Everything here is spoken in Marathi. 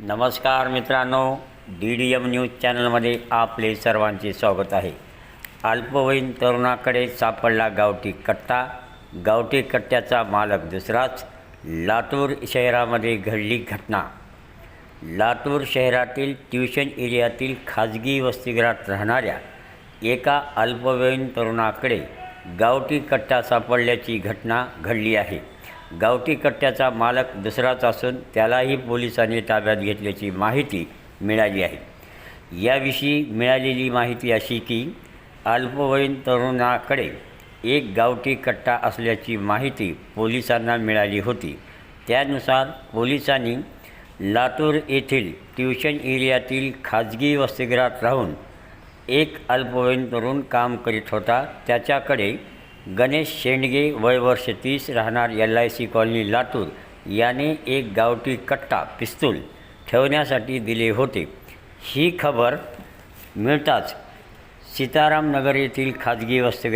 नमस्कार मित्रांनो डी डी एम न्यूज चॅनलमध्ये आपले सर्वांचे स्वागत आहे. अल्पवयीन तरुणाकडे सापडला गावठी कट्टा. गावठी कट्ट्याचा मालक दुसराच. लातूर शहरामध्ये घडली घटना. लातूर शहरातील ट्युशन एरियातील खाजगी वसतिगृहात राहणाऱ्या एका अल्पवयीन तरुणाकडे गावठी कट्टा सापडल्याची घटना घडली आहे. गावठी कट्ट्याचा मालक दुसराच असून त्यालाही पोलिसांनी ताब्यात घेतल्याची माहिती मिळाली आहे. याविषयी मिळालेली माहिती अशी की अल्पवयीन तरुणाकडे एक गावठी कट्टा असल्याची माहिती पोलिसांना मिळाली होती. त्यानुसार पोलिसांनी लातूर येथील ट्युशन एरियातील खाजगी वसतिगृहात राहून एक अल्पवयीन तरुण काम करीत होता. त्याच्याकडे गणेश शेंडगे वय वर्ष तीस राहणार L I C colony Latur. याने एक गावठी कट्टा पिस्तूल ठेवण्यासाठी दिले होते. ही खबर मिळताच सीताराम नगर येथील खाजगी वसतिगृह